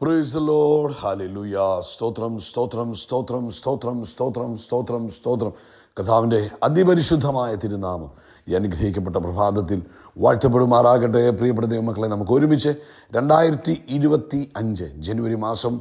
Price load ഹാലൂയ സ്തോത്രം സ്തോത്രം സ്തോത്രം സ്തോത്രം സ്തോത്രം സ്തോത്രം സ്തോത്രം. കഥാവിന്റെ അതിപരിശുദ്ധമായ തിരുനാമം ഈ അനുഗ്രഹിക്കപ്പെട്ട പ്രഭാതത്തിൽ വാഴ്ത്തപ്പെടുമാറാകട്ടെ. പ്രിയപ്പെട്ട ദൈവമക്കളെ നമുക്ക് ഒരുമിച്ച് രണ്ടായിരത്തി ഇരുപത്തി അഞ്ച് ജനുവരി മാസം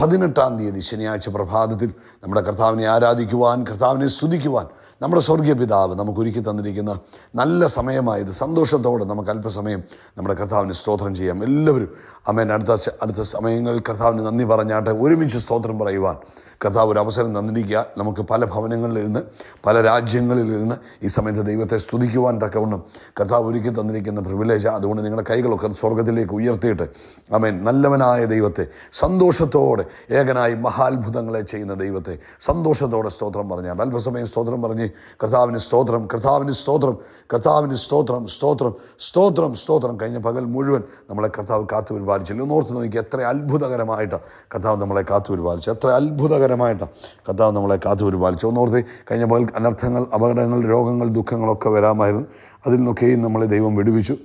പതിനെട്ടാം തീയതി ശനിയാഴ്ച പ്രഭാതത്തിൽ നമ്മുടെ കർത്താവിനെ ആരാധിക്കുവാൻ കർത്താവിനെ സ്തുതിക്കുവാൻ നമ്മുടെ സ്വർഗീയ പിതാവ് നമുക്ക് ഒരുക്കി തന്നിരിക്കുന്ന നല്ല സമയമായത് സന്തോഷത്തോടെ നമുക്ക് അല്പസമയം നമ്മുടെ കർത്താവിന് സ്തോത്രം ചെയ്യാം. എല്ലാവരും അമ്മേൻ അടുത്ത അടുത്ത സമയങ്ങളിൽ കർത്താവിന് നന്ദി പറഞ്ഞാട്ടെ. ഒരുമിച്ച് സ്തോത്രം പറയുവാൻ കർത്താവ് ഒരു അവസരം തന്നിരിക്കുക. നമുക്ക് പല ഭവനങ്ങളിൽ ഇരുന്ന് പല രാജ്യങ്ങളിൽ ഇരുന്ന് ഈ സമയത്ത് ദൈവത്തെ സ്തുതിക്കുവാൻ തക്കവണ്ണം കർത്താവ് ഒരുക്കി തന്നിരിക്കുന്ന പ്രിവിലേജ് അതുകൊണ്ട് നിങ്ങളുടെ കൈകളൊക്കെ സ്വർഗത്തിലേക്ക് ഉയർത്തിയിട്ട് അമേൻ നല്ലവനായ ദൈവത്തെ സന്തോഷത്തോടെ ഏകനായി മഹാത്ഭുതങ്ങളെ ചെയ്യുന്ന ദൈവത്തെ സന്തോഷത്തോടെ സ്തോത്രം പറഞ്ഞാൽ അല്പസമയം സ്തോത്രം പറഞ്ഞ് കർത്താവിന് സ്തോത്രം കർത്താവിന് സ്തോത്രം കർത്താവിന് സ്തോത്രം സ്തോത്രം സ്തോത്രം സ്തോത്രം. കഴിഞ്ഞ പകൽ മുഴുവൻ നമ്മളെ കർത്താവ് കാത്തു പരിപാലിച്ചില്ല ഒന്നോർത്ത് നോക്കി എത്ര അത്ഭുതകരമായിട്ട് കർത്താവ് നമ്മളെ കാത്തു പരിപാലിച്ചു എത്ര അത്ഭുതകരമായിട്ട് കർത്താവ് നമ്മളെ കാത്തു പരിപാലിച്ചു ഒന്നോർത്ത് കഴിഞ്ഞ പകൽ അനർത്ഥങ്ങൾ അപകടങ്ങൾ രോഗങ്ങൾ ദുഃഖങ്ങളൊക്കെ വരാമായിരുന്നു. അതിൽ നിന്നൊക്കെയും നമ്മളെ ദൈവം വിടുവിച്ചു.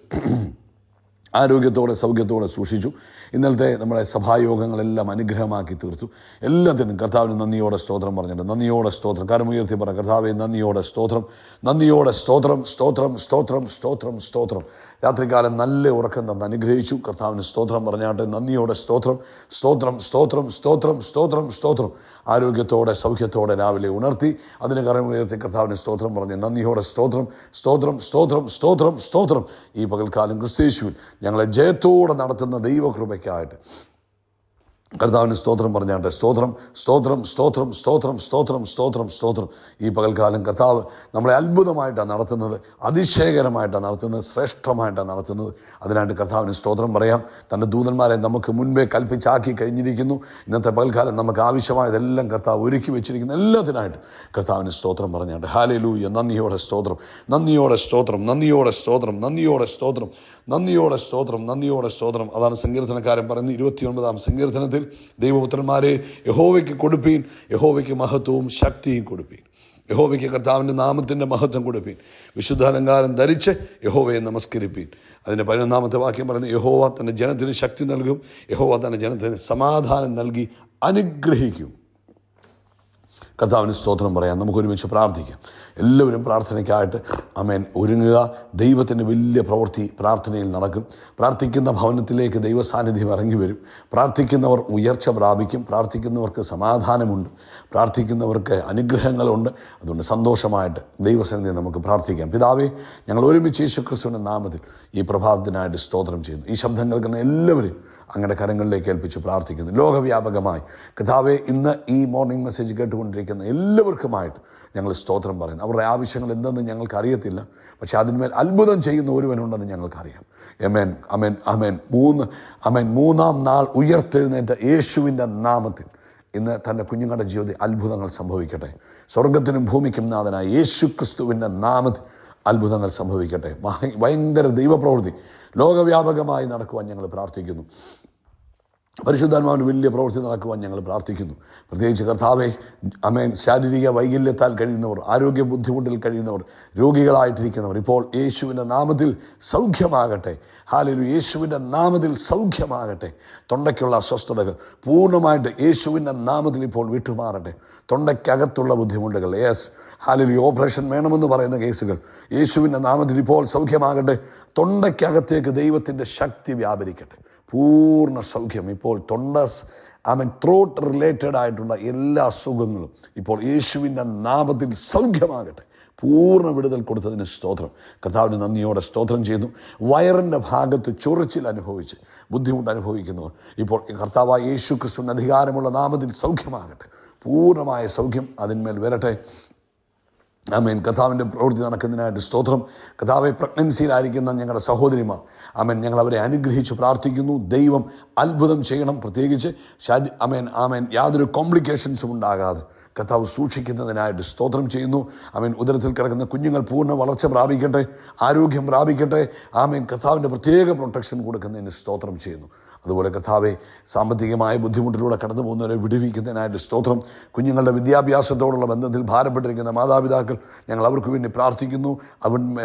ആരോഗ്യത്തോടെ സൗഖ്യത്തോടെ സൂക്ഷിച്ചു. ഇന്നലത്തെ നമ്മുടെ സഭായോഗങ്ങളെല്ലാം അനുഗ്രഹമാക്കി തീർത്തു. എല്ലാത്തിനും കർത്താവിന് നന്ദിയോടെ സ്തോത്രം പറഞ്ഞിട്ടുണ്ട്. നന്ദിയോടെ സ്തോത്രം. കരമുയർത്തി പറ കർത്താവെ നന്ദിയോടെ സ്തോത്രം. നന്ദിയോടെ സ്തോത്രം സ്തോത്രം സ്തോത്രം സ്തോത്രം സ്തോത്രം. രാത്രികാലം നല്ല ഉറക്കം തന്ന് അനുഗ്രഹിച്ചു. കർത്താവിന് സ്തോത്രം പറഞ്ഞാട്ടെ നന്ദിയോടെ സ്തോത്രം. സ്തോത്രം സ്തോത്രം സ്തോത്രം സ്തോത്രം സ്തോത്രം. ആരോഗ്യത്തോടെ സൗഖ്യത്തോടെ രാവിലെ ഉണർത്തി അതിന് കരമുയർത്തി കർത്താവിന് സ്തോത്രം പറഞ്ഞ് നന്ദിയോടെ സ്തോത്രം സ്തോത്രം സ്തോത്രം സ്തോത്രം സ്തോത്രം ഈ പകൽക്കാലം ക്രിസ്തീശുവിൽ ഞങ്ങളെ ജയത്തോടെ നടത്തുന്ന ദൈവകൃപയ്ക്കായിട്ട്. കർത്താവിന് സ്തോത്രം പറഞ്ഞാട്ടെ സ്തോത്രം സ്തോത്രം സ്തോത്രം സ്തോത്രം സ്തോത്രം സ്തോത്രം സ്തോത്രം. ഈ പകൽക്കാലം കർത്താവ് നമ്മളെ അത്ഭുതമായിട്ടാണ് നടത്തുന്നത് അതിശയകരമായിട്ടാണ് നടത്തുന്നത് ശ്രേഷ്ഠമായിട്ടാണ് നടത്തുന്നത്. അതിനായിട്ട് കർത്താവിന് സ്തോത്രം പറയാം. തന്റെ ദൂതന്മാരെ നമുക്ക് മുൻപേ കൽപ്പിച്ചാക്കി കഴിഞ്ഞിരിക്കുന്നു. ഇന്നത്തെ പകൽക്കാലം നമുക്ക് ആവശ്യമായതെല്ലാം കർത്താവ് ഒരുക്കി വെച്ചിരിക്കുന്ന. എല്ലാത്തിനായിട്ട് കർത്താവിന് സ്തോത്രം പറഞ്ഞാട്ടെ ഹാലലൂയ നന്ദിയോടെ സ്തോത്രം. നന്ദിയോടെ സ്തോത്രം. നന്ദിയോടെ സ്തോത്രം. നന്ദിയോടെ സ്തോത്രം. നന്ദിയോടെ സ്തോത്രം. നന്ദിയോടെ സ്തോത്രം. അതാണ് സങ്കീർത്തനക്കാരൻ പറയുന്നത്. ഇരുപത്തിയൊൻപതാം സങ്കീർത്തനത്തിൽ ദൈവപുത്രന്മാരെ യഹോവയ്ക്ക് കൊടുപ്പീൻ യഹോവയ്ക്ക് മഹത്വവും ശക്തിയും കൊടുപ്പീൻ. യഹോവയ്ക്ക് കർത്താവിന്റെ നാമത്തിന്റെ മഹത്വം കൊടുപ്പീൻ. വിശുദ്ധാലങ്കാരം ധരിച്ച് യഹോവയെ നമസ്കരിപ്പീൻ. അതിന്റെ പതിനൊന്നാമത്തെ വാക്യം പറയുന്നത് യഹോവ തന്റെ ജനത്തിന് ശക്തി നൽകും യഹോവ തന്റെ ജനത്തിന് സമാധാനം നൽകി അനുഗ്രഹിക്കും. കർത്താവിന് സ്തോത്രം പറയാം. നമുക്ക് ഒരുമിച്ച് പ്രാർത്ഥിക്കാം. എല്ലാവരും പ്രാർത്ഥനയ്ക്കായിട്ട് അമേൻ ഒരുങ്ങുക. ദൈവത്തിന്റെ വലിയ പ്രവൃത്തി പ്രാർത്ഥനയിൽ നടക്കും. പ്രാർത്ഥിക്കുന്ന ഭവനത്തിലേക്ക് ദൈവ സാന്നിധ്യം ഇറങ്ങി വരും. പ്രാർത്ഥിക്കുന്നവർ ഉയർച്ച പ്രാപിക്കും. പ്രാർത്ഥിക്കുന്നവർക്ക് സമാധാനമുണ്ട്. പ്രാർത്ഥിക്കുന്നവർക്ക് അനുഗ്രഹങ്ങളുണ്ട്. അതുകൊണ്ട് സന്തോഷമായിട്ട് ദൈവസന്നിധി നമുക്ക് പ്രാർത്ഥിക്കാം. പിതാവേ ഞങ്ങൾ ഒരുമിച്ച് യേശു ക്രിസ്തുവിന്റെ നാമത്തിൽ ഈ പ്രഭാതത്തിനായിട്ട് സ്തോത്രം ചെയ്യുന്നു. ഈ ശബ്ദം കേൾക്കുന്ന എല്ലാവരും അങ്ങയുടെ കരങ്ങളിലേക്ക് ഏൽപ്പിച്ച് പ്രാർത്ഥിക്കുന്നു. ലോകവ്യാപകമായി. കഥാവെ ഇന്ന് ഈ മോർണിംഗ് മെസ്സേജ് കേട്ടുകൊണ്ടിരിക്കുന്ന എല്ലാവർക്കുമായിട്ട് ഞങ്ങൾ സ്തോത്രം പറയുന്നു. അവരുടെ ആവശ്യങ്ങൾ എന്തെന്ന് ഞങ്ങൾക്ക് അറിയത്തില്ല. പക്ഷെ അതിന്മേൽ അത്ഭുതം ചെയ്യുന്ന ഒരുവനുണ്ടെന്ന് ഞങ്ങൾക്കറിയാം. എമേൻ അമേൻ അമേൻ മൂന്ന് അമേൻ മൂന്നാം നാൾ ഉയർത്തെഴുന്നേറ്റ യേശുവിന്റെ നാമത്തിൽ ഇന്ന് തന്റെ കുഞ്ഞുങ്ങളുടെ ജീവിതത്തിൽ അത്ഭുതങ്ങൾ സംഭവിക്കട്ടെ. സ്വർഗത്തിനും ഭൂമിക്കും നാഥനായ യേശു ക്രിസ്തുവിന്റെ നാമത്തിൽ അത്ഭുതങ്ങൾ സംഭവിക്കട്ടെ. ഭയങ്കര ദൈവപ്രവൃത്തി. ലോകവ്യാപകമായി നടക്കുവാൻ ഞങ്ങൾ പ്രാർത്ഥിക്കുന്നു. പരിശുദ്ധാത്മാവിന് വലിയ പ്രവൃത്തി നടക്കുവാൻ ഞങ്ങൾ പ്രാർത്ഥിക്കുന്നു. പ്രത്യേകിച്ച് കർത്താവെ അമേൻ. ശാരീരിക വൈകല്യത്താൽ കഴിയുന്നവർ ആരോഗ്യ ബുദ്ധിമുട്ടിൽ കഴിയുന്നവർ രോഗികളായിട്ടിരിക്കുന്നവർ ഇപ്പോൾ യേശുവിന്റെ നാമത്തിൽ സൗഖ്യമാകട്ടെ. ഹാലൊരു യേശുവിന്റെ നാമത്തിൽ സൗഖ്യമാകട്ടെ. തൊണ്ടയ്ക്കുള്ള അസ്വസ്ഥതകൾ പൂർണമായിട്ട് യേശുവിന്റെ നാമത്തിൽ ഇപ്പോൾ വിട്ടുമാറട്ടെ. തൊണ്ടയ്ക്കകത്തുള്ള ബുദ്ധിമുട്ടുകൾ യെസ്. ഹാലൊരു ഓപ്പറേഷൻ വേണമെന്ന് പറയുന്ന കേസുകൾ യേശുവിന്റെ നാമത്തിൽ ഇപ്പോൾ സൗഖ്യമാകട്ടെ. തൊണ്ടയ്ക്കകത്തേക്ക് ദൈവത്തിന്റെ ശക്തി വ്യാപരിക്കട്ടെ. പൂർണ സൗഖ്യം. ഇപ്പോൾ തൊണ്ട ആമൻ ത്രോട്ട് റിലേറ്റഡ് ആയിട്ടുള്ള എല്ലാ അസുഖങ്ങളും ഇപ്പോൾ യേശുവിന്റെ നാമത്തിൽ സൗഖ്യമാകട്ടെ. പൂർണ വിടുതൽ കൊടുത്തതിന് സ്തോത്രം. കർത്താവിന് നന്ദിയോടെ സ്തോത്രം ചെയ്യുന്നു. വയറിന്റെ ഭാഗത്ത് ചൊറിച്ചിൽ അനുഭവിച്ച് ബുദ്ധിമുട്ട് അനുഭവിക്കുന്നവർ ഇപ്പോൾ കർത്താവായ യേശു ക്രിസ്തുവിന്റെ അധികാരമുള്ള നാമത്തിൽ സൗഖ്യമാകട്ടെ. പൂർണമായ സൗഖ്യം അതിന്മേൽ വരട്ടെ. ആമേൻ. കഥാവിന്റെ പ്രവൃത്തി നടക്കുന്നതിനായിട്ട് സ്തോത്രം. കഥാവെ പ്രഗ്നൻസിയിലായിരിക്കുന്ന ഞങ്ങളുടെ സഹോദരിമാർ ആമേൻ ഞങ്ങൾ അവരെ അനുഗ്രഹിച്ച് പ്രാർത്ഥിക്കുന്നു. ദൈവം അത്ഭുതം ചെയ്യണം പ്രത്യേകിച്ച് ശാരി ആമേൻ ആമേൻ യാതൊരു കോംപ്ലിക്കേഷൻസും ഉണ്ടാകാതെ കഥാവ് സൂക്ഷിക്കുന്നതിനായിട്ട് സ്തോത്രം ചെയ്യുന്നു. ആമേൻ ഉദരത്തിൽ കിടക്കുന്ന കുഞ്ഞുങ്ങൾ പൂർണ വളർച്ച പ്രാപിക്കട്ടെ ആരോഗ്യം പ്രാപിക്കട്ടെ. ആമേൻ കഥാവിന്റെ പ്രത്യേക പ്രൊട്ടക്ഷൻ കൊടുക്കുന്നതിന് സ്തോത്രം ചെയ്യുന്നു. അതുപോലെ കഥാവെ സാമ്പത്തികമായ ബുദ്ധിമുട്ടിലൂടെ കടന്നു പോകുന്നവരെ വിടുവിക്കുന്നതിനായിട്ട് സ്തോത്രം. കുഞ്ഞുങ്ങളുടെ വിദ്യാഭ്യാസത്തോടുള്ള ബന്ധത്തിൽ ഭാരപ്പെട്ടിരിക്കുന്ന മാതാപിതാക്കൾ ഞങ്ങൾ അവർക്ക് വേണ്ടി പ്രാർത്ഥിക്കുന്നു. അവൻ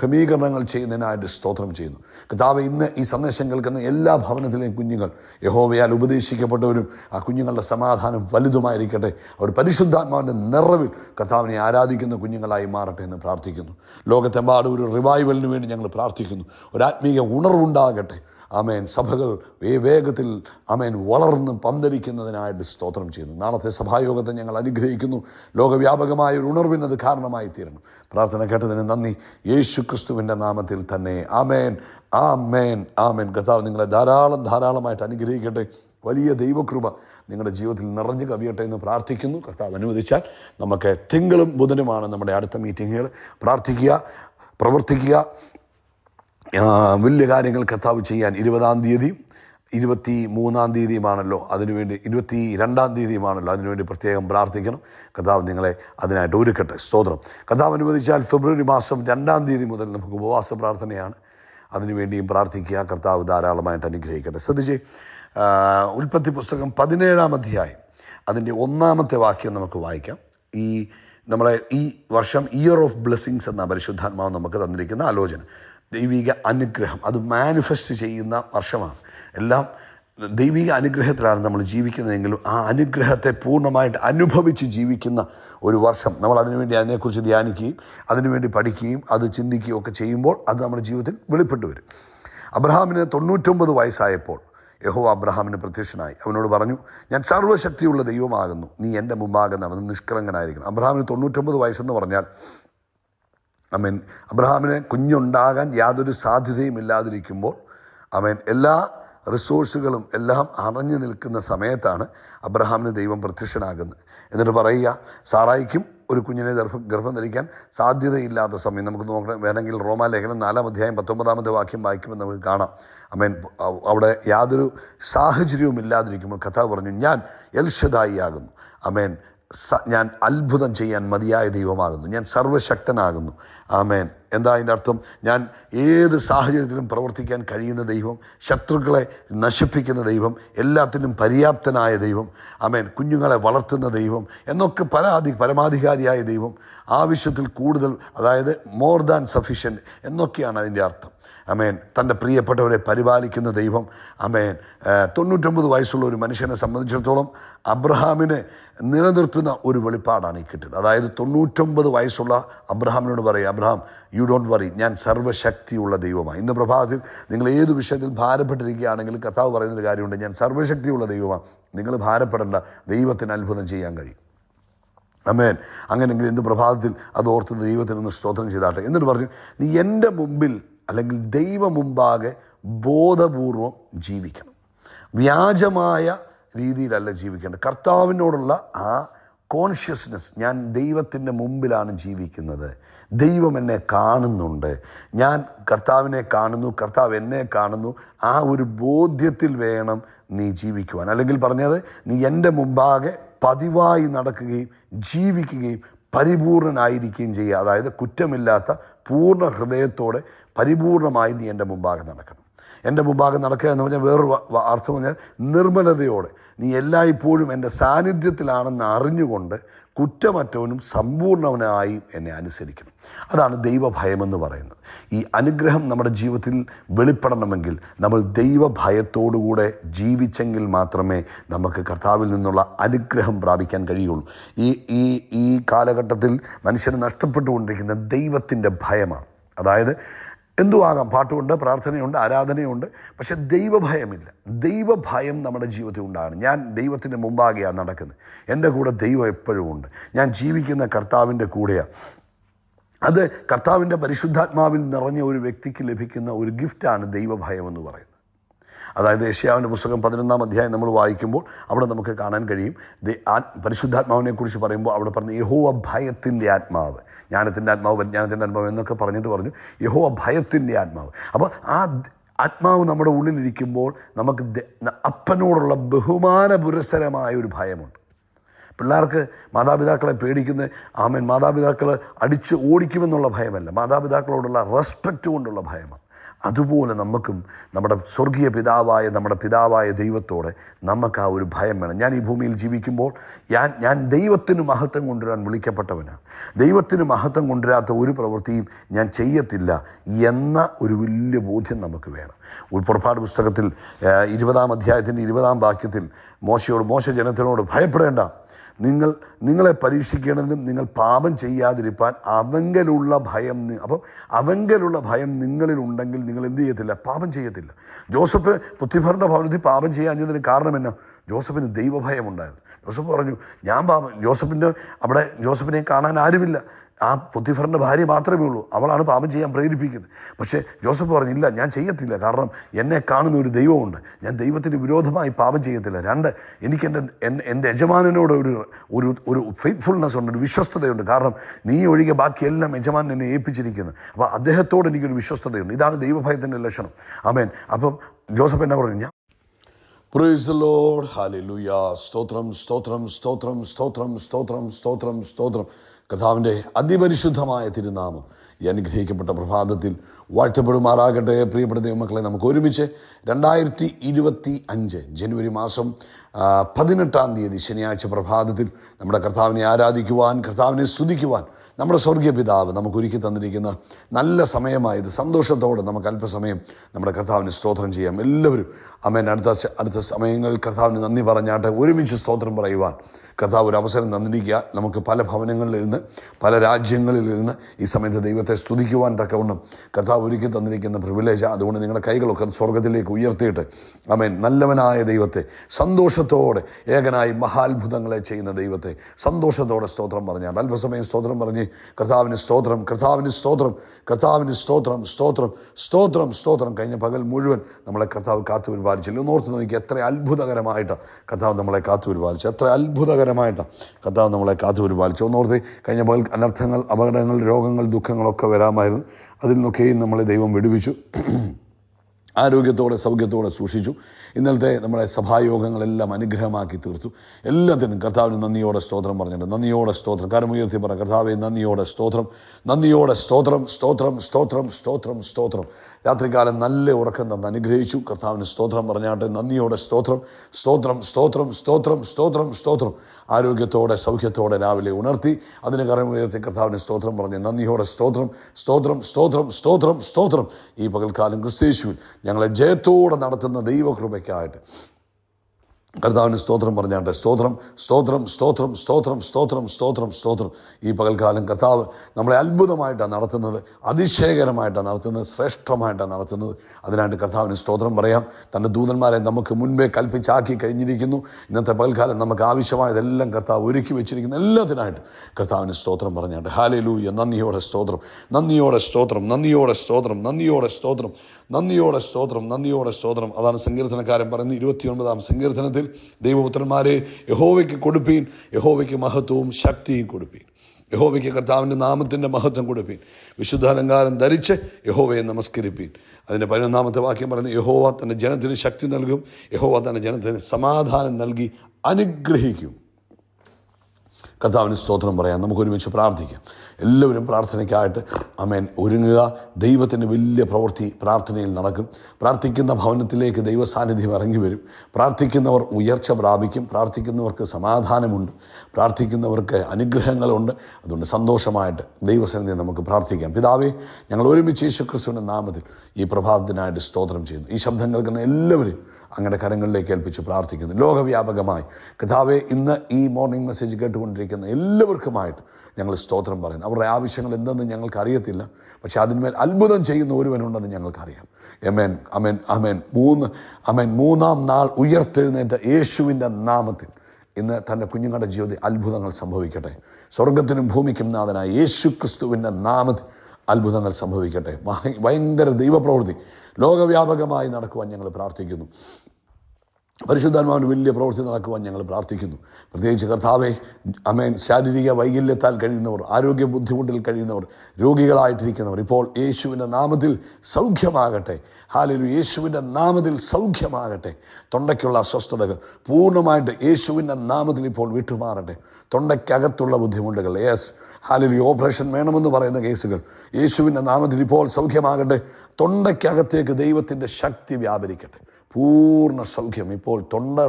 ക്രമീകരണങ്ങൾ ചെയ്യുന്നതിനായിട്ട് സ്തോത്രം ചെയ്യുന്നു. കഥാവെ ഇന്ന് ഈ സന്ദേശം കേൾക്കുന്ന എല്ലാ ഭവനത്തിലെയും കുഞ്ഞുങ്ങൾ യഹോവയാൽ ഉപദേശിക്കപ്പെട്ടവരും ആ കുഞ്ഞുങ്ങളുടെ സമാധാനം വലുതുമായിരിക്കട്ടെ. അവർ പരിശുദ്ധാത്മാവിന്റെ നിറവിൽ കർത്താവിനെ ആരാധിക്കുന്ന കുഞ്ഞുങ്ങളായി മാറട്ടെ എന്ന് പ്രാർത്ഥിക്കുന്നു. ലോകത്തെമ്പാടും ഒരു റിവൈവലിന് വേണ്ടി ഞങ്ങൾ പ്രാർത്ഥിക്കുന്നു. ഒരു ആത്മീയ ഉണർവുണ്ടാകട്ടെ. ആമേൻ. സഭകൾ വേഗത്തിൽ ആമേൻ വളർന്ന് പന്തലിക്കുന്നതിനായിട്ട് സ്തോത്രം ചെയ്യുന്നു. നാളത്തെ സഭായോഗത്തെ ഞങ്ങൾ അനുഗ്രഹിക്കുന്നു. ലോകവ്യാപകമായ ഒരു ഉണർവിന് അത് കാരണമായി തീരണം പ്രാർത്ഥന കേട്ടതിന് നന്ദി. യേശു ക്രിസ്തുവിന്റെ നാമത്തിൽ തന്നെ ആമേൻ. ആമേൻ. ആമേൻ. കഥാവ് നിങ്ങളെ ധാരാളം ധാരാളമായിട്ട് അനുഗ്രഹിക്കട്ടെ. വലിയ ദൈവകൃപ നിങ്ങളുടെ ജീവിതത്തിൽ നിറഞ്ഞു കവിയട്ടെ എന്ന് പ്രാർത്ഥിക്കുന്നു. കർത്താവ് അനുവദിച്ചാൽ നമുക്ക് തിങ്കളും ബുധനുമാണ് നമ്മുടെ അടുത്ത മീറ്റിങ്ങുകൾ. പ്രാർത്ഥിക്കുക പ്രവർത്തിക്കുക വലിയ കാര്യങ്ങൾ കർത്താവ് ചെയ്യാൻ ഇരുപതാം തീയതി ഇരുപത്തി മൂന്നാം തീയതിയുമാണല്ലോ. അതിനുവേണ്ടി ഇരുപത്തി രണ്ടാം തീയതിയുമാണല്ലോ. അതിനുവേണ്ടി പ്രത്യേകം പ്രാർത്ഥിക്കണം. കഥാവ് നിങ്ങളെ അതിനായിട്ട് ഒരുക്കട്ടെ. സ്തോത്രം. കഥാവ് അനുവദിച്ചാൽ ഫെബ്രുവരി മാസം രണ്ടാം തീയതി മുതൽ നമുക്ക് ഉപവാസ പ്രാർത്ഥനയാണ്. അതിനുവേണ്ടിയും പ്രാർത്ഥിക്കുക. കർത്താവ് ധാരാളമായിട്ട് അനുഗ്രഹിക്കട്ടെ. ശ്രദ്ധിച്ച് ഉൽപ്പത്തി പുസ്തകം പതിനേഴാം അധ്യായം. അതിന്റെ ഒന്നാമത്തെ വാക്യം നമുക്ക് വായിക്കാം. ഈ നമ്മളെ ഈ വർഷം ഇയർ ഓഫ് ബ്ലെസ്സിങ്സ് എന്ന പരിശുദ്ധാത്മാവ് നമുക്ക് തന്നിരിക്കുന്ന ആലോചന. ദൈവിക അനുഗ്രഹം. അത് മാനിഫെസ്റ്റ് ചെയ്യുന്ന വർഷമാണ്. എല്ലാം ദൈവിക അനുഗ്രഹത്തിലാണ് നമ്മൾ ജീവിക്കുന്നതെങ്കിലും ആ അനുഗ്രഹത്തെ പൂർണമായിട്ട് അനുഭവിച്ച് ജീവിക്കുന്ന ഒരു വർഷം. നമ്മൾ അതിനുവേണ്ടി അതിനെക്കുറിച്ച് ധ്യാനിക്കുകയും അതിനുവേണ്ടി പഠിക്കുകയും അത് ചിന്തിക്കുകയും ഒക്കെ ചെയ്യുമ്പോൾ അത് നമ്മുടെ ജീവിതത്തിൽ വെളിപ്പെട്ടു വരും. അബ്രഹാമിന് തൊണ്ണൂറ്റൊമ്പത് വയസ്സായപ്പോൾ യഹോ അബ്രഹാമിന് പ്രത്യക്ഷനായി. അവനോട് പറഞ്ഞു ഞാൻ സർവശക്തിയുള്ള ദൈവമാകുന്നു. നീ എന്റെ മുമ്പാകെ നടന്ന് നിഷ്കളങ്കനായിരിക്കണം. അബ്രഹാമിന് തൊണ്ണൂറ്റൊമ്പത് വയസ്സെന്ന് പറഞ്ഞാൽ അമേൻ. അബ്രഹാമിന് കുഞ്ഞുണ്ടാകാൻ യാതൊരു സാധ്യതയും ഇല്ലാതിരിക്കുമ്പോൾ അമേൻ എല്ലാ റിസോഴ്സുകളും എല്ലാം അറിഞ്ഞു നിൽക്കുന്ന സമയത്താണ് അബ്രഹാമിന് ദൈവം പ്രത്യക്ഷനാകുന്നത്. എന്നിട്ട് പറയുക സാറായിക്കും ഒരു കുഞ്ഞിനെ ഗർഭം ഗർഭം ധരിക്കാൻ സാധ്യതയില്ലാത്ത സമയം. നമുക്ക് നോക്കണം വേണമെങ്കിൽ റോമാലേഖനം നാലാം അധ്യായം പത്തൊമ്പതാമത്തെ വാക്യം വായിക്കുമ്പോൾ നമുക്ക് കാണാം. അമേൻ അവിടെ യാതൊരു സാഹചര്യവും ഇല്ലാതിരിക്കുമ്പോൾ കഥ പറഞ്ഞു ഞാൻ എൽഷദായി ആകുന്നു. അമേൻ ഞാൻ അത്ഭുതം ചെയ്യാൻ മതിയായ ദൈവമാകുന്നു. ഞാൻ സർവശക്തനാകുന്നു ആമേൻ. എന്താ അതിന്റെ അർത്ഥം? ഞാൻ ഏത് സാഹചര്യത്തിലും പ്രവർത്തിക്കാൻ കഴിയുന്ന ദൈവം ശത്രുക്കളെ നശിപ്പിക്കുന്ന ദൈവം എല്ലാത്തിനും പര്യാപ്തനായ ദൈവം ആമേൻ കുഞ്ഞുങ്ങളെ വളർത്തുന്ന ദൈവം എന്നൊക്കെ പരാതി പരമാധികാരിയായ ദൈവം ആവശ്യത്തിൽ കൂടുതൽ അതായത് മോർ ദാൻ സഫീഷ്യന്റ് എന്നൊക്കെയാണ് അതിന്റെ അർത്ഥം. അമേൻ തന്റെ പ്രിയപ്പെട്ടവരെ പരിപാലിക്കുന്ന ദൈവം അമേൻ തൊണ്ണൂറ്റൊമ്പത് വയസ്സുള്ള ഒരു മനുഷ്യനെ സംബന്ധിച്ചിടത്തോളം അബ്രഹാമിനെ നിലനിർത്തുന്ന ഒരു വെളിപ്പാടാണ് ഈ കിട്ടിയത് അതായത് തൊണ്ണൂറ്റൊമ്പത് വയസ്സുള്ള അബ്രഹാമിനോട് പറയും അബ്രഹാം യു ഡോണ്ട് വറി ഞാൻ സർവശക്തിയുള്ള ദൈവമാണ്. ഇന്ന് പ്രഭാതത്തിൽ നിങ്ങൾ ഏത് വിഷയത്തിൽ ഭാരപ്പെട്ടിരിക്കുകയാണെങ്കിൽ കർത്താവ് പറയുന്നൊരു കാര്യമുണ്ട്. ഞാൻ സർവശക്തിയുള്ള ദൈവമാണ്. നിങ്ങൾ ഭാരപ്പെടേണ്ട ദൈവത്തിന് അത്ഭുതം ചെയ്യാൻ കഴിയും. അമേൻ അങ്ങനെയെങ്കിൽ ഇന്ന് പ്രഭാതത്തിൽ അത് ഓർത്ത് ദൈവത്തിനൊന്ന് സ്തോത്രം ചെയ്താട്ടെ. എന്നിട്ട് പറഞ്ഞു നീ എന്റെ മുമ്പിൽ അല്ലെങ്കിൽ ദൈവ മുമ്പാകെ ബോധപൂർവം ജീവിക്കണം. വ്യാജമായ രീതിയിലല്ല ജീവിക്കേണ്ടത്. കർത്താവിനോടുള്ള ആ കോൺഷ്യസ്നെസ് ഞാൻ ദൈവത്തിന്റെ മുമ്പിലാണ് ജീവിക്കുന്നത്. ദൈവം എന്നെ കാണുന്നുണ്ട്. ഞാൻ കർത്താവിനെ കാണുന്നു കർത്താവ് എന്നെ കാണുന്നു. ആ ഒരു ബോധ്യത്തിൽ വേണം നീ ജീവിക്കുവാൻ. അല്ലെങ്കിൽ പറഞ്ഞത് നീ എന്റെ മുമ്പാകെ പതിവായി നടക്കുകയും ജീവിക്കുകയും പരിപൂർണനായിരിക്കുകയും ചെയ്യുക. അതായത് കുറ്റമില്ലാത്ത പൂർണ ഹൃദയത്തോടെ പരിപൂർണമായി നീ എന്റെ മുമ്പാകെ നടക്കണം. എന്റെ മുമ്പാകെ നടക്കുക എന്ന് പറഞ്ഞാൽ വേറൊരു അർത്ഥം പറഞ്ഞാൽ നിർമ്മലതയോടെ നീ എല്ലായ്പ്പോഴും എന്റെ സാന്നിധ്യത്തിലാണെന്ന് അറിഞ്ഞുകൊണ്ട് കുറ്റമറ്റവനും സമ്പൂർണവനായും എന്നെ അനുസരിക്കണം. അതാണ് ദൈവഭയമെന്ന് പറയുന്നത്. ഈ അനുഗ്രഹം നമ്മുടെ ജീവിതത്തിൽ വെളിപ്പെടണമെങ്കിൽ നമ്മൾ ദൈവഭയത്തോടുകൂടെ ജീവിച്ചെങ്കിൽ മാത്രമേ നമുക്ക് കർത്താവിൽ നിന്നുള്ള അനുഗ്രഹം പ്രാപിക്കാൻ കഴിയുള്ളൂ. ഈ ഈ ഈ കാലഘട്ടത്തിൽ മനുഷ്യന് നഷ്ടപ്പെട്ടുകൊണ്ടിരിക്കുന്ന ദൈവത്തിന്റെ ഭയമാണ്. അതായത് എന്തുവാകാം? പാട്ടുമുണ്ട് പ്രാർത്ഥനയുണ്ട് ആരാധനയുണ്ട്. പക്ഷെ ദൈവഭയമില്ല. ദൈവഭയം നമ്മുടെ ജീവിതത്തിൽ ഉണ്ടാകണം. ഞാൻ ദൈവത്തിന്റെ മുമ്പാകെയാണ് നടക്കുന്നത്. എന്റെ കൂടെ ദൈവം എപ്പോഴും ഉണ്ട്. ഞാൻ ജീവിക്കുന്ന കർത്താവിന്റെ കൂടെയാണ് അത് കർത്താവിന്റെ പരിശുദ്ധാത്മാവിൽ നിറഞ്ഞ ഒരു വ്യക്തിക്ക് ലഭിക്കുന്ന ഒരു ഗിഫ്റ്റാണ് ദൈവഭയം എന്ന് പറയുന്നത്. അതായത് ഏഷ്യാവിന്റെ പുസ്തകം പതിനൊന്നാം അധ്യായം നമ്മൾ വായിക്കുമ്പോൾ അവിടെ നമുക്ക് കാണാൻ കഴിയും. പരിശുദ്ധാത്മാവിനെ കുറിച്ച് പറയുമ്പോൾ അവിടെ പറഞ്ഞ യഹോവ ഭയത്തിന്റെ ആത്മാവ്. ജ്ഞാനത്തിന്റെ ആത്മാവ് പരിജ്ഞാനത്തിന്റെ ആത്മാവ് എന്നൊക്കെ പറഞ്ഞിട്ട് പറഞ്ഞു. യഹോ ഭയത്തിന്റെ ആത്മാവ്. അപ്പോൾ ആ ആത്മാവ് നമ്മുടെ ഉള്ളിലിരിക്കുമ്പോൾ നമുക്ക് അപ്പനോടുള്ള അപ്പനോടുള്ള ബഹുമാനപുരസരമായ ഒരു ഭയമുണ്ട്. പിള്ളേർക്ക് മാതാപിതാക്കളെ പേടിക്കുന്ന ആമൻ മാതാപിതാക്കൾ അടിച്ച് ഓടിക്കുമെന്നുള്ള ഭയമല്ല. മാതാപിതാക്കളോടുള്ള റെസ്പെക്റ്റ് കൊണ്ടുള്ള ഭയമാണ്. അതുപോലെ നമുക്കും നമ്മുടെ സ്വർഗീയ പിതാവായ നമ്മുടെ പിതാവായ ദൈവത്തോടെ നമുക്ക് ആ ഒരു ഭയം വേണം. ഞാൻ ഈ ഭൂമിയിൽ ജീവിക്കുമ്പോൾ ഞാൻ ഞാൻ ദൈവത്തിന് മഹത്വം കൊണ്ടുവരാൻ വിളിക്കപ്പെട്ടവനാണ് ദൈവത്തിന് മഹത്വം കൊണ്ടുവരാത്ത ഒരു പ്രവൃത്തിയും ഞാൻ ചെയ്യത്തില്ല എന്ന ഒരു വലിയ ബോധ്യം നമുക്ക് വേണം. ഉൾപ്പുറപ്പാട് പുസ്തകത്തിൽ ഇരുപതാം അധ്യായത്തിന്റെ ഇരുപതാം വാക്യത്തിൽ മോശയോട് മോശ ജനത്തിനോട് ഭയപ്പെടേണ്ട. നിങ്ങൾ നിങ്ങളെ പരീക്ഷിക്കണമെന്നും നിങ്ങൾ പാപം ചെയ്യാതിരിപ്പാൻ അവങ്കലുള്ള ഭയം അപ്പോൾ അപ്പം അവങ്കലുള്ള ഭയം നിങ്ങളിൽ ഉണ്ടെങ്കിൽ നിങ്ങൾ എന്ത് ചെയ്യത്തില്ല? പാപം ചെയ്യത്തില്ല. ജോസഫ് പുത്തിഫറിന്റെ ഭവനത്തിൽ പാപം ചെയ്യാഞ്ഞതിന് കാരണം എന്നാ? ജോസഫിന് ദൈവഭയം ഉണ്ടായിരുന്നു ജോസഫ് പറഞ്ഞു ഞാൻ പാപം ജോസഫിന്റെ അവിടെ ജോസഫിനെ കാണാൻ ആരുമില്ല. ആ പുത്തിഫറിന്റെ ഭാര്യ മാത്രമേ ഉള്ളൂ. അവളാണ് പാപം ചെയ്യാൻ പ്രേരിപ്പിക്കുന്നത്. പക്ഷേ ജോസഫ് പറഞ്ഞില്ല ഞാൻ ചെയ്യത്തില്ല. കാരണം എന്നെ കാണുന്ന ഒരു ദൈവമുണ്ട്. ഞാൻ ദൈവത്തിന് വിരോധമായി പാപം ചെയ്യത്തില്ല. രണ്ട് എനിക്ക് എന്റെ എൻ- എന്റെ യജമാനനോട് ഒരു ഒരു ഒരു ഫെയ്ത്ത്ഫുൾനെസ് ഉണ്ട് ഒരു വിശ്വസ്തതയുണ്ട്. കാരണം നീ ഒഴികെ ബാക്കിയെല്ലാം യജമാനൻ എന്നെ ഏൽപ്പിച്ചിരിക്കുന്നത് അപ്പോൾ അദ്ദേഹത്തോട് എനിക്കൊരു വിശ്വസ്തതയുണ്ട്. ഇതാണ് ദൈവഭയത്തിന്റെ ലക്ഷണം. ആമേൻ. അപ്പം ജോസഫ് എന്നാ പറഞ്ഞു പ്രൈസ് ലോഡ് ഹാലൂയ സ്തോത്രം സ്തോത്രം സ്തോത്രം സ്തോത്രം സ്തോത്രം സ്തോത്രം സ്തോത്രം. കഥാവിന്റെ അതിപരിശുദ്ധമായ തിരുനാമം. ഈ അനുഗ്രഹിക്കപ്പെട്ട പ്രഭാതത്തിൽ വാഴ്ത്തപ്പെടുമാറാകട്ടെ. പ്രിയപ്പെട്ട ദൈവമക്കളെ നമുക്ക് ഒരുമിച്ച് രണ്ടായിരത്തി ഇരുപത്തി അഞ്ച് ജനുവരി മാസം പതിനെട്ടാം തീയതി ശനിയാഴ്ച പ്രഭാതത്തിൽ നമ്മുടെ കർത്താവിനെ ആരാധിക്കുവാൻ കർത്താവിനെ സ്തുതിക്കുവാൻ നമ്മുടെ സ്വർഗീയ പിതാവ് നമുക്ക് ഒരുക്കി തന്നിരിക്കുന്ന നല്ല സമയമായത് സന്തോഷത്തോടെ നമുക്ക് അല്പസമയം നമ്മുടെ കർത്താവിനെ സ്തോത്രം ചെയ്യാം. എല്ലാവരും അമ്മേൻ അടുത്ത അടുത്ത സമയങ്ങളിൽ കർത്താവിന് നന്ദി പറഞ്ഞാട്ട്. ഒരുമിച്ച് സ്തോത്രം പറയുവാൻ. കർത്താവ് ഒരു അവസരം തന്നിരിക്കുക. നമുക്ക് പല ഭവനങ്ങളിലിരുന്ന് പല രാജ്യങ്ങളിലിരുന്ന് ഈ സമയത്ത് ദൈവത്തെ സ്തുതിക്കുവാൻ തക്കവണ്ണം കർത്താവ് ഒരുക്കി തന്നിരിക്കുന്ന പ്രിവിലേജ് അതുകൊണ്ട് നിങ്ങളുടെ കൈകളൊക്കെ സ്വർഗത്തിലേക്ക് ഉയർത്തിയിട്ട് അമേൻ നല്ലവനായ ദൈവത്തെ സന്തോഷത്തോടെ ഏകനായി മഹാത്ഭുതങ്ങളെ ചെയ്യുന്ന ദൈവത്തെ സന്തോഷത്തോടെ സ്തോത്രം പറഞ്ഞാൽ അല്പസമയം സ്തോത്രം പറഞ്ഞ് കർത്താവിന് സ്തോത്രം കർത്താവിന് സ്തോത്രം കർത്താവിന് സ്തോത്രം സ്തോത്രം സ്തോത്രം സ്തോത്രം. കഴിഞ്ഞ പകൽ മുഴുവൻ നമ്മളെ കർത്താവ് കാത്തു പരിപാലിച്ചില്ല. ഒന്നോർത്ത് നോക്കി എത്ര അത്ഭുതകരമായിട്ട് കർത്താവ് നമ്മളെ കാത്തു പരിപാലിച്ചു. എത്ര അത്ഭുതകരമായിട്ട് കർത്താവ് നമ്മളെ കാത്തു പരിപാലിച്ചു. ഒന്നോർത്ത് കഴിഞ്ഞ പകൽ അനർത്ഥങ്ങൾ അപകടങ്ങൾ രോഗങ്ങൾ ദുഃഖങ്ങളൊക്കെ വരാമായിരുന്നു. അതിൽ നിന്നൊക്കെയും നമ്മളെ ദൈവം വിടുവിച്ചു. ആരോഗ്യത്തോടെ സൗഖ്യത്തോടെ സൂക്ഷിച്ചു. ഇന്നലത്തെ നമ്മുടെ സഭായോഗങ്ങളെല്ലാം അനുഗ്രഹമാക്കി തീർത്തു. എല്ലാത്തിനും കർത്താവിന് നന്ദിയോടെ സ്തോത്രം പറഞ്ഞിട്ടുണ്ട്. നന്ദിയോടെ സ്തോത്രം. കരമുയർത്തി പറ കർത്താവെ നന്ദിയോടെ സ്തോത്രം. നന്ദിയോടെ സ്തോത്രം സ്തോത്രം സ്തോത്രം സ്തോത്രം സ്തോത്രം. രാത്രികാലം നല്ല ഉറക്കം തന്ന് അനുഗ്രഹിച്ചു. കർത്താവിന് സ്തോത്രം പറഞ്ഞാട്ടെ നന്ദിയോടെ സ്തോത്രം സ്തോത്രം സ്തോത്രം സ്തോത്രം സ്തോത്രം സ്തോത്രം. ആരോഗ്യത്തോടെ സൗഖ്യത്തോടെ രാവിലെ ഉണർത്തി. അതിന് കരമുയർത്തി കർത്താവിന് സ്തോത്രം പറഞ്ഞ് നന്ദിയോടെ സ്തോത്രം സ്തോത്രം സ്തോത്രം സ്തോത്രം സ്തോത്രം. ഈ പകൽക്കാലം ക്രിസ്തേശുവിൽ ഞങ്ങളെ ജയത്തോടെ നടത്തുന്ന ദൈവകൃപയ്ക്കായിട്ട്. കർത്താവിന് സ്തോത്രം പറഞ്ഞാണ്ട് സ്തോത്രം സ്തോത്രം സ്തോത്രം സ്തോത്രം സ്തോത്രം സ്തോത്രം സ്തോത്രം. ഈ പകൽക്കാലം കർത്താവ് നമ്മളെ അത്ഭുതമായിട്ടാണ് നടത്തുന്നത് അതിശയകരമായിട്ടാണ് നടത്തുന്നത് ശ്രേഷ്ഠമായിട്ടാണ് നടത്തുന്നത്. അതിനായിട്ട് കർത്താവിന് സ്തോത്രം പറയാം. തന്റെ ദൂതന്മാരെ നമുക്ക് മുൻപേ കൽപ്പിച്ചാക്കി കഴിഞ്ഞിരിക്കുന്നു. ഇന്നത്തെ പകൽക്കാലം നമുക്ക് ആവശ്യമായതെല്ലാം കർത്താവ് ഒരുക്കി വെച്ചിരിക്കുന്ന. എല്ലാത്തിനായിട്ട് കർത്താവിന് സ്തോത്രം പറഞ്ഞാണ്ട്. ഹാലലൂയ നന്ദിയോടെ സ്തോത്രം. നന്ദിയോടെ സ്തോത്രം. നന്ദിയോടെ സ്തോത്രം. നന്ദിയോടെ സ്തോത്രം. നന്ദിയോടെ സ്തോത്രം. നന്ദിയോടെ സ്തോത്രം. അതാണ് സങ്കീർത്തനക്കാരൻ പറയുന്നത് ഇരുപത്തിയൊൻപതാം സങ്കീർത്തനത്തിൽ. ദൈവപുത്രന്മാരെ യഹോവയ്ക്ക് കൊടുപ്പീൻ യഹോവയ്ക്ക് മഹത്വവും ശക്തിയും കൊടുപ്പീൻ. യഹോവയ്ക്ക് കർത്താവിന്റെ നാമത്തിന്റെ മഹത്വം കൊടുപ്പീൻ. വിശുദ്ധാലങ്കാരം ധരിച്ച് യഹോവയെ നമസ്കരിപ്പീൻ. അതിന്റെ പതിനൊന്നാമത്തെ വാക്യം പറയുന്നത് യഹോവ തന്റെ ജനത്തിന് ശക്തി നൽകും യഹോവ തന്റെ ജനത്തിന് സമാധാനം നൽകി അനുഗ്രഹിക്കും. കർത്താവിന് സ്തോത്രം പറയാം. നമുക്ക് ഒരുമിച്ച് പ്രാർത്ഥിക്കാം. എല്ലാവരും പ്രാർത്ഥനയ്ക്കായിട്ട് അമേൻ ഒരുങ്ങുക. ദൈവത്തിന്റെ വലിയ പ്രവൃത്തി പ്രാർത്ഥനയിൽ നടക്കും. പ്രാർത്ഥിക്കുന്ന ഭവനത്തിലേക്ക് ദൈവ സാന്നിധ്യം ഇറങ്ങി വരും. പ്രാർത്ഥിക്കുന്നവർ ഉയർച്ച പ്രാപിക്കും. പ്രാർത്ഥിക്കുന്നവർക്ക് സമാധാനമുണ്ട്. പ്രാർത്ഥിക്കുന്നവർക്ക് അനുഗ്രഹങ്ങളുണ്ട്. അതുകൊണ്ട് സന്തോഷമായിട്ട് ദൈവസന്നിധി നമുക്ക് പ്രാർത്ഥിക്കാം. പിതാവേ ഞങ്ങൾ ഒരുമിച്ച് യേശു ക്രിസ്തുവിന്റെ നാമത്തിൽ ഈ പ്രഭാതത്തിനായിട്ട് സ്തോത്രം ചെയ്യുന്നു. ഈ ശബ്ദം കേൾക്കുന്ന എല്ലാവരും അങ്ങയുടെ കരങ്ങളിലേക്ക് ഏൽപ്പിച്ച് പ്രാർത്ഥിക്കുന്നു. ലോകവ്യാപകമായി. കഥാവെ ഇന്ന് ഈ മോർണിംഗ് മെസ്സേജ് കേട്ടുകൊണ്ടിരിക്കുന്ന എല്ലാവർക്കുമായിട്ട് ഞങ്ങൾ സ്തോത്രം പറയുന്നു. അവരുടെ ആവശ്യങ്ങൾ എന്തെന്ന് ഞങ്ങൾക്ക് അറിയത്തില്ല. പക്ഷെ അതിന്മേൽ അത്ഭുതം ചെയ്യുന്ന ഒരുവനുണ്ടെന്ന് ഞങ്ങൾക്കറിയാം. എമേൻ അമേൻ അമേൻ മൂന്ന് അമേൻ മൂന്നാം നാൾ ഉയർത്തെഴുന്നേറ്റ യേശുവിന്റെ നാമത്തിൽ ഇന്ന് തന്റെ കുഞ്ഞുങ്ങളുടെ ജീവിതത്തിൽ അത്ഭുതങ്ങൾ സംഭവിക്കട്ടെ. സ്വർഗത്തിനും ഭൂമിക്കും നാഥനായ യേശു ക്രിസ്തുവിന്റെ നാമത്തിൽ അത്ഭുതങ്ങൾ സംഭവിക്കട്ടെ. ഭയങ്കര ദൈവപ്രവൃത്തി. ലോകവ്യാപകമായി നടക്കുവാൻ ഞങ്ങൾ പ്രാർത്ഥിക്കുന്നു. പരിശുദ്ധാത്മാവിന് വലിയ പ്രവൃത്തി നടക്കുവാൻ ഞങ്ങൾ പ്രാർത്ഥിക്കുന്നു. പ്രത്യേകിച്ച് കർത്താവെ അമേൻ. ശാരീരിക വൈകല്യത്താൽ കഴിയുന്നവർ ആരോഗ്യ ബുദ്ധിമുട്ടിൽ കഴിയുന്നവർ രോഗികളായിട്ടിരിക്കുന്നവർ ഇപ്പോൾ യേശുവിന്റെ നാമത്തിൽ സൗഖ്യമാകട്ടെ. ഹാലിൽ യേശുവിന്റെ നാമത്തിൽ സൗഖ്യമാകട്ടെ. തൊണ്ടയ്ക്കുള്ള അസ്വസ്ഥതകൾ പൂർണമായിട്ട് യേശുവിന്റെ നാമത്തിൽ ഇപ്പോൾ വിട്ടുമാറട്ടെ. തൊണ്ടയ്ക്കകത്തുള്ള ബുദ്ധിമുട്ടുകൾ. യെസ് ഹാലൊരു ഓപ്പറേഷൻ വേണമെന്ന് പറയുന്ന കേസുകൾ. യേശുവിന്റെ നാമത്തിൽ ഇപ്പോൾ സൗഖ്യമാകട്ടെ. തൊണ്ടയ്ക്കകത്തേക്ക് ദൈവത്തിന്റെ ശക്തി വ്യാപരിക്കട്ടെ. പൂർണ സൗഖ്യം. ഇപ്പോൾ തൊണ്ട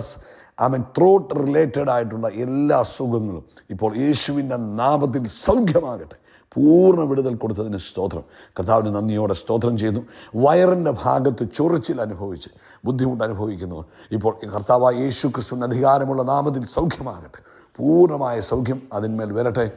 ആമൻ ത്രോട്ട് റിലേറ്റഡ് ആയിട്ടുള്ള എല്ലാ അസുഖങ്ങളും ഇപ്പോൾ യേശുവിന്റെ നാമത്തിൽ സൗഖ്യമാകട്ടെ. പൂർണ വിടുതൽ കൊടുത്തതിന് സ്തോത്രം. കർത്താവിന് നന്ദിയോടെ സ്തോത്രം ചെയ്യുന്നു. വയറിന്റെ ഭാഗത്ത് ചൊറിച്ചിൽ അനുഭവിച്ച് ബുദ്ധിമുട്ട് അനുഭവിക്കുന്നു. ഇപ്പോൾ കർത്താവ് യേശു ക്രിസ്തുവിന്റെ അധികാരമുള്ള നാമത്തിൽ സൗഖ്യമാകട്ടെ. പൂർണമായ സൗഖ്യം അതിന്മേൽ വരട്ടെ.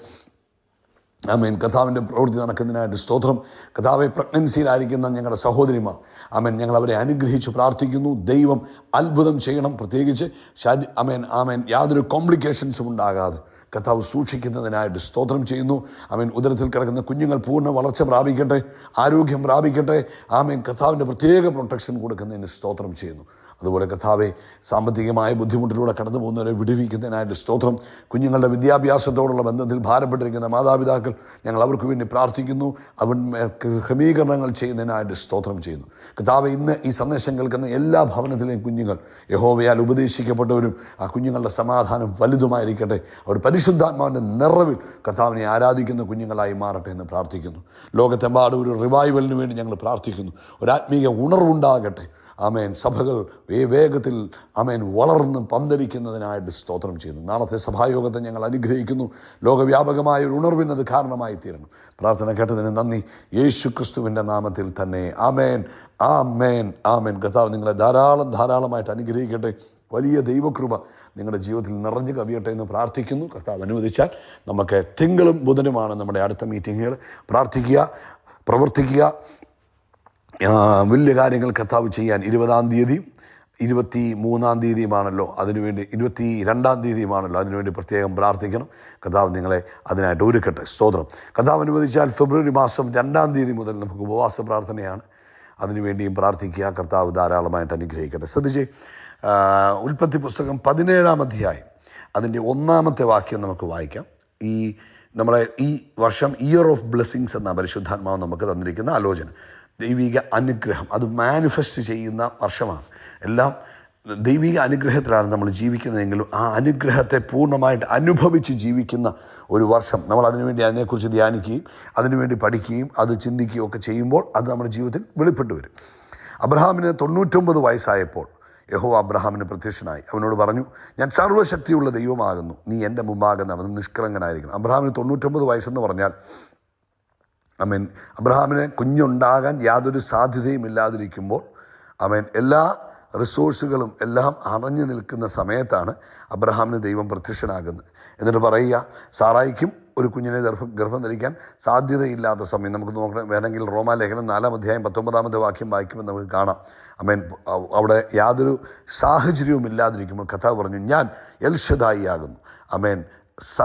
ആമേൻ. കഥാവിന്റെ പ്രവൃത്തി നടക്കുന്നതിനായിട്ട് സ്തോത്രം. കഥാവെ പ്രഗ്നൻസിയിലായിരിക്കുന്ന ഞങ്ങളുടെ സഹോദരിമാർ ആമേൻ ഞങ്ങൾ അവരെ അനുഗ്രഹിച്ച് പ്രാർത്ഥിക്കുന്നു. ദൈവം അത്ഭുതം ചെയ്യണം പ്രത്യേകിച്ച്. ശാരി ആമേൻ ആമേൻ. യാതൊരു കോംപ്ലിക്കേഷൻസും ഉണ്ടാകാതെ കഥാവ് സൂക്ഷിക്കുന്നതിനായിട്ട് സ്തോത്രം ചെയ്യുന്നു. ആമേൻ ഉദരത്തിൽ കിടക്കുന്ന കുഞ്ഞുങ്ങൾ പൂർണ വളർച്ച പ്രാപിക്കട്ടെ ആരോഗ്യം പ്രാപിക്കട്ടെ. ആമേൻ കഥാവിന്റെ പ്രത്യേക പ്രൊട്ടക്ഷൻ കൊടുക്കുന്നതിന് സ്തോത്രം ചെയ്യുന്നു. അതുപോലെ കഥാവെ സാമ്പത്തികമായ ബുദ്ധിമുട്ടിലൂടെ കടന്നു പോകുന്നവരെ വിടുവിക്കുന്നതിനായിട്ട് സ്തോത്രം. കുഞ്ഞുങ്ങളുടെ വിദ്യാഭ്യാസത്തോടുള്ള ബന്ധത്തിൽ ഭാരപ്പെട്ടിരിക്കുന്ന മാതാപിതാക്കൾ ഞങ്ങൾ അവർക്ക് വേണ്ടി പ്രാർത്ഥിക്കുന്നു. അവൻ ക്രമീകരണങ്ങൾ ചെയ്യുന്നതിനായിട്ട് സ്തോത്രം ചെയ്യുന്നു. കഥാവെ ഇന്ന് ഈ സന്ദേശം കേൾക്കുന്ന എല്ലാ ഭവനത്തിലെയും കുഞ്ഞുങ്ങൾ യഹോവയാൽ ഉപദേശിക്കപ്പെട്ടവരും ആ കുഞ്ഞുങ്ങളുടെ സമാധാനം വലുതുമായിരിക്കട്ടെ. അവർ പരിശുദ്ധാത്മാവിന്റെ നിറവിൽ കർത്താവിനെ ആരാധിക്കുന്ന കുഞ്ഞുങ്ങളായി മാറട്ടെ എന്ന് പ്രാർത്ഥിക്കുന്നു. ലോകത്തെമ്പാടും ഒരു റിവൈവലിന് വേണ്ടി ഞങ്ങൾ പ്രാർത്ഥിക്കുന്നു. ഒരു ആത്മീയ ഉണർവുണ്ടാകട്ടെ. ആമേൻ. സഭകൾ വേഗത്തിൽ ആമേൻ വളർന്ന് പന്തലിക്കുന്നതിനായിട്ട് സ്തോത്രം ചെയ്യുന്നു. നാളത്തെ സഭായോഗത്തെ ഞങ്ങൾ അനുഗ്രഹിക്കുന്നു. ലോകവ്യാപകമായ ഒരു ഉണർവിന് അത് കാരണമായി തീരണം പ്രാർത്ഥന കേട്ടതിന് നന്ദി. യേശു ക്രിസ്തുവിന്റെ നാമത്തിൽ തന്നെ. ആമേൻ. ആമേൻ. ആമേൻ. കഥാവ് നിങ്ങളെ ധാരാളം ധാരാളമായിട്ട് അനുഗ്രഹിക്കട്ടെ. വലിയ ദൈവകൃപ നിങ്ങളുടെ ജീവിതത്തിൽ നിറഞ്ഞു കവിയട്ടെ എന്ന് പ്രാർത്ഥിക്കുന്നു. കർത്താവ് അനുവദിച്ചാൽ നമുക്ക് തിങ്കളും ബുധനുമാണ് നമ്മുടെ അടുത്ത മീറ്റിങ്ങുകൾ. പ്രാർത്ഥിക്കുക പ്രവർത്തിക്കുക വലിയ കാര്യങ്ങൾ കർത്താവ് ചെയ്യാൻ ഇരുപതാം തീയതി ഇരുപത്തി മൂന്നാം തീയതിയുമാണല്ലോ. അതിനുവേണ്ടി ഇരുപത്തി രണ്ടാം തീയതിയുമാണല്ലോ. അതിനുവേണ്ടി പ്രത്യേകം പ്രാർത്ഥിക്കണം. കഥാവ് നിങ്ങളെ അതിനായിട്ട് ഒരുക്കട്ടെ. സ്തോത്രം. കഥാവ് അനുവദിച്ചാൽ ഫെബ്രുവരി മാസം രണ്ടാം തീയതി മുതൽ നമുക്ക് ഉപവാസ പ്രാർത്ഥനയാണ്. അതിനുവേണ്ടിയും പ്രാർത്ഥിക്കുക. കർത്താവ് ധാരാളമായിട്ട് അനുഗ്രഹിക്കട്ടെ. ശ്രദ്ധിച്ച് ഉൽപ്പത്തി പുസ്തകം പതിനേഴാം അധ്യായം. അതിന്റെ ഒന്നാമത്തെ വാക്യം നമുക്ക് വായിക്കാം. ഈ നമ്മളെ ഈ വർഷം ഇയർ ഓഫ് ബ്ലെസ്സിങ്സ് എന്ന പരിശുദ്ധാത്മാവ് നമുക്ക് തന്നിരിക്കുന്ന ആലോചന. ദൈവിക അനുഗ്രഹം. അത് മാനിഫെസ്റ്റ് ചെയ്യുന്ന വർഷമാണ്. എല്ലാം ദൈവിക അനുഗ്രഹത്തിലാണ് നമ്മൾ ജീവിക്കുന്നതെങ്കിലും ആ അനുഗ്രഹത്തെ പൂർണമായിട്ട് അനുഭവിച്ച് ജീവിക്കുന്ന ഒരു വർഷം. നമ്മൾ അതിനുവേണ്ടി അതിനെക്കുറിച്ച് ധ്യാനിക്കുകയും അതിനുവേണ്ടി പഠിക്കുകയും അത് ചിന്തിക്കുകയും ഒക്കെ ചെയ്യുമ്പോൾ അത് നമ്മുടെ ജീവിതത്തിൽ വെളിപ്പെട്ടു വരും. അബ്രഹാമിന് തൊണ്ണൂറ്റൊമ്പത് വയസ്സായപ്പോൾ യഹോ അബ്രഹാമിന് പ്രത്യക്ഷനായി. അവനോട് പറഞ്ഞു ഞാൻ സർവശക്തിയുള്ള ദൈവമാകുന്നു. നീ എന്റെ മുമ്പാകെ നടന്ന് നിഷ്കളങ്കനായിരിക്കണം. അബ്രഹാമിന് തൊണ്ണൂറ്റൊമ്പത് വയസ്സെന്ന് പറഞ്ഞാൽ അമേൻ. അബ്രഹാമിന് കുഞ്ഞുണ്ടാകാൻ യാതൊരു സാധ്യതയും ഇല്ലാതിരിക്കുമ്പോൾ അവൻ എല്ലാ റിസോഴ്സുകളും എല്ലാം അറിഞ്ഞു നിൽക്കുന്ന സമയത്താണ് അബ്രഹാമിന് ദൈവം പ്രത്യക്ഷനാകുന്നത്. എന്നിട്ട് പറയുക സാറായിക്കും ഒരു കുഞ്ഞിനെ ഗർഭം ഗർഭം ധരിക്കാൻ സാധ്യതയില്ലാത്ത സമയം. നമുക്ക് നോക്കണം വേണമെങ്കിൽ റോമാലേഖനം നാലാം അധ്യായം പത്തൊമ്പതാമത്തെ വാക്യം വായിക്കുമ്പോൾ നമുക്ക് കാണാം. അമേൻ. അവിടെ യാതൊരു സാഹചര്യവും ഇല്ലാതിരിക്കുമ്പോൾ കഥ പറഞ്ഞു ഞാൻ എൽഷദായി ആകുന്നു. അമേൻ.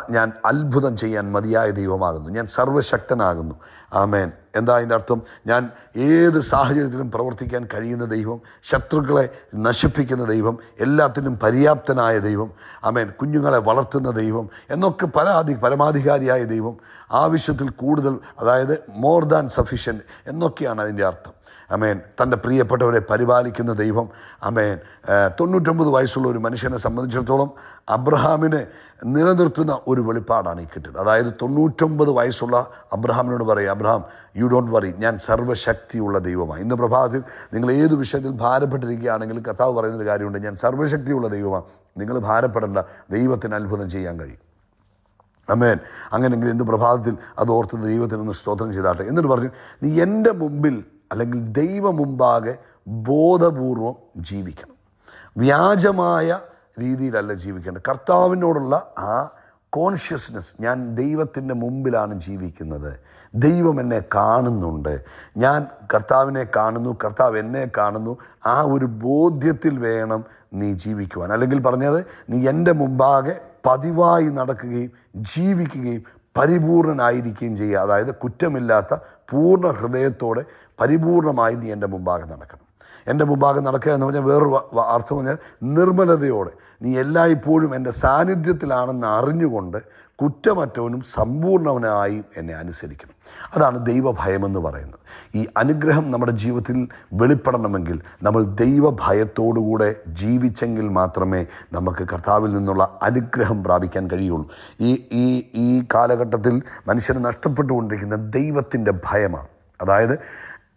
ഞാൻ അത്ഭുതം ചെയ്യാൻ മതിയായ ദൈവമാകുന്നു. ഞാൻ സർവശക്തനാകുന്നു. ആമേൻ. എന്താ അതിന്റെ അർത്ഥം? ഞാൻ ഏത് സാഹചര്യത്തിലും പ്രവർത്തിക്കാൻ കഴിയുന്ന ദൈവം ശത്രുക്കളെ നശിപ്പിക്കുന്ന ദൈവം എല്ലാത്തിനും പര്യാപ്തനായ ദൈവം ആമേൻ കുഞ്ഞുങ്ങളെ വളർത്തുന്ന ദൈവം എന്നൊക്കെ പരാതി പരമാധികാരിയായ ദൈവം ആവശ്യത്തിൽ കൂടുതൽ അതായത് മോർ ദാൻ സഫീഷ്യന്റ് എന്നൊക്കെയാണ് അതിന്റെ അർത്ഥം. അമേൻ തന്റെ പ്രിയപ്പെട്ടവരെ പരിപാലിക്കുന്ന ദൈവം അമേൻ തൊണ്ണൂറ്റൊമ്പത് വയസ്സുള്ള ഒരു മനുഷ്യനെ സംബന്ധിച്ചിടത്തോളം അബ്രഹാമിനെ നിലനിർത്തുന്ന ഒരു വെളിപ്പാടാണ് ഈ കിട്ടിയത്. അതായത് തൊണ്ണൂറ്റൊമ്പത് വയസ്സുള്ള അബ്രഹാമിനോട് പറയും അബ്രഹാം യു ഡോണ്ട് വറി ഞാൻ സർവശക്തിയുള്ള ദൈവമാണ് ഇന്ന് പ്രഭാതത്തിൽ നിങ്ങൾ ഏത് വിഷയത്തിൽ ഭാരപ്പെട്ടിരിക്കുകയാണെങ്കിൽ കർത്താവ് പറയുന്നൊരു കാര്യമുണ്ട് ഞാൻ സർവശക്തിയുള്ള ദൈവമാണ്. നിങ്ങൾ ഭാരപ്പെടേണ്ട. ദൈവത്തിന് അത്ഭുതം ചെയ്യാൻ കഴിയും. അമേൻ അങ്ങനെയെങ്കിൽ ഇന്ന് പ്രഭാതത്തിൽ അത് ഓർത്ത് ദൈവത്തിനൊന്ന് സ്തോത്രം ചെയ്താട്ടെ. എന്നിട്ട് പറഞ്ഞു നീ എന്റെ മുമ്പിൽ അല്ലെങ്കിൽ ദൈവ മുമ്പാകെ ബോധപൂർവം ജീവിക്കണം. വ്യാജമായ രീതിയിലല്ല ജീവിക്കേണ്ടത്. കർത്താവിനോടുള്ള ആ കോൺഷ്യസ്നെസ് ഞാൻ ദൈവത്തിന്റെ മുമ്പിലാണ് ജീവിക്കുന്നത്. ദൈവം എന്നെ കാണുന്നുണ്ട്. ഞാൻ കർത്താവിനെ കാണുന്നു കർത്താവ് എന്നെ കാണുന്നു. ആ ഒരു ബോധ്യത്തിൽ വേണം നീ ജീവിക്കുവാൻ. അല്ലെങ്കിൽ പറഞ്ഞത് നീ എന്റെ മുമ്പാകെ പതിവായി നടക്കുകയും ജീവിക്കുകയും പരിപൂർണനായിരിക്കുകയും ചെയ്യുക. അതായത് കുറ്റമില്ലാത്ത പൂർണ ഹൃദയത്തോടെ പരിപൂർണമായി നീ എന്റെ മുമ്പാകെ നടക്കണം. എന്റെ മുമ്പാകെ നടക്കുക എന്ന് പറഞ്ഞാൽ വേറൊരു അർത്ഥം പറഞ്ഞാൽ നിർമ്മലതയോടെ നീ എല്ലായ്പ്പോഴും എന്റെ സാന്നിധ്യത്തിലാണെന്ന് അറിഞ്ഞുകൊണ്ട് കുറ്റമറ്റവനും സമ്പൂർണവനായും എന്നെ അനുസരിക്കണം. അതാണ് ദൈവഭയമെന്ന് പറയുന്നത്. ഈ അനുഗ്രഹം നമ്മുടെ ജീവിതത്തിൽ വെളിപ്പെടണമെങ്കിൽ നമ്മൾ ദൈവഭയത്തോടുകൂടെ ജീവിച്ചെങ്കിൽ മാത്രമേ നമുക്ക് കർത്താവിൽ നിന്നുള്ള അനുഗ്രഹം പ്രാപിക്കാൻ കഴിയുള്ളൂ. ഈ ഈ ഈ കാലഘട്ടത്തിൽ മനുഷ്യന് നഷ്ടപ്പെട്ടുകൊണ്ടിരിക്കുന്ന ദൈവത്തിന്റെ ഭയമാണ്. അതായത്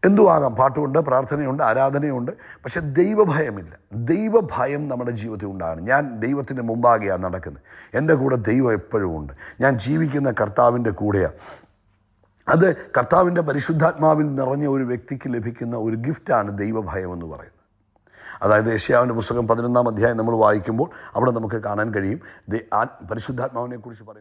എന്തുവാകാം? പാട്ടുമുണ്ട് പ്രാർത്ഥനയുണ്ട് ആരാധനയുണ്ട്. പക്ഷെ ദൈവഭയമില്ല. ദൈവഭയം നമ്മുടെ ജീവിതത്തിൽ ഉണ്ടാകണം. ഞാൻ ദൈവത്തിന്റെ മുമ്പാകെയാണ് നടക്കുന്നത്. എന്റെ കൂടെ ദൈവം എപ്പോഴും ഉണ്ട്. ഞാൻ ജീവിക്കുന്ന കർത്താവിന്റെ കൂടെയാണ് അത് കർത്താവിന്റെ പരിശുദ്ധാത്മാവിൽ നിറഞ്ഞ ഒരു വ്യക്തിക്ക് ലഭിക്കുന്ന ഒരു ഗിഫ്റ്റാണ് ദൈവഭയം എന്ന് പറയുന്നത്. അതായത് ഏഷ്യാവിന്റെ പുസ്തകം പതിനൊന്നാം അധ്യായം നമ്മൾ വായിക്കുമ്പോൾ അവിടെ നമുക്ക് കാണാൻ കഴിയും. ദൈ- ആ പരിശുദ്ധാത്മാവിനെ കുറിച്ച് പറയും